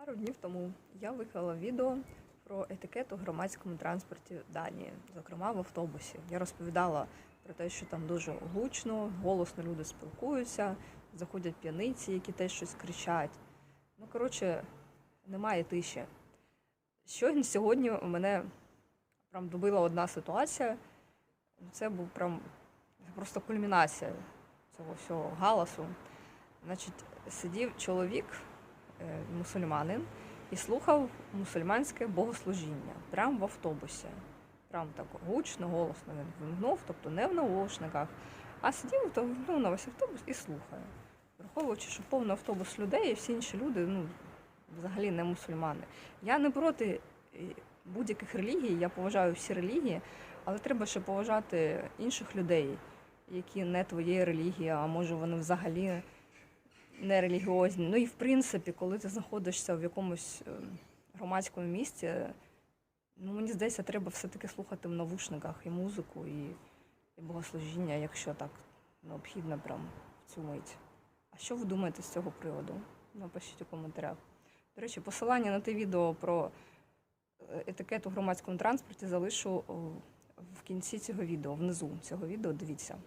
Пару днів тому я виклала відео про етикет у громадському транспорті Данії, зокрема в автобусі. Я розповідала про те, що там дуже гучно, голосно люди спілкуються, заходять п'яниці, які теж щось кричать. Ну, коротше, немає тиші. Щойно сьогодні у мене прям добила одна ситуація. Це був прям просто кульмінація цього всього галасу. Значить, сидів чоловік, мусульманин, і слухав мусульманське богослужіння прямо в автобусі. Прям так гучно, голосно він вимкнув, тобто не в наушниках, а сидів то вимкнув на весь автобус і слухає. Враховуючи, що повний автобус людей, і всі інші люди, ну, взагалі не мусульмани. Я не проти е, будь-яких релігій, я поважаю всі релігії, але треба ще поважати інших людей, які не твоєї релігії, а може вони взагалі не релігіозні. Ну і в принципі, коли ти знаходишся в якомусь е, громадському місці, ну мені здається, треба все-таки слухати в навушниках і музику, і, і богослужіння, якщо так необхідно прям в цю мить. А що ви думаєте з цього приводу? Напишіть у коментарях. До речі, посилання на те відео про е, етикет у громадському транспорті залишу в кінці цього відео, внизу цього відео. Дивіться.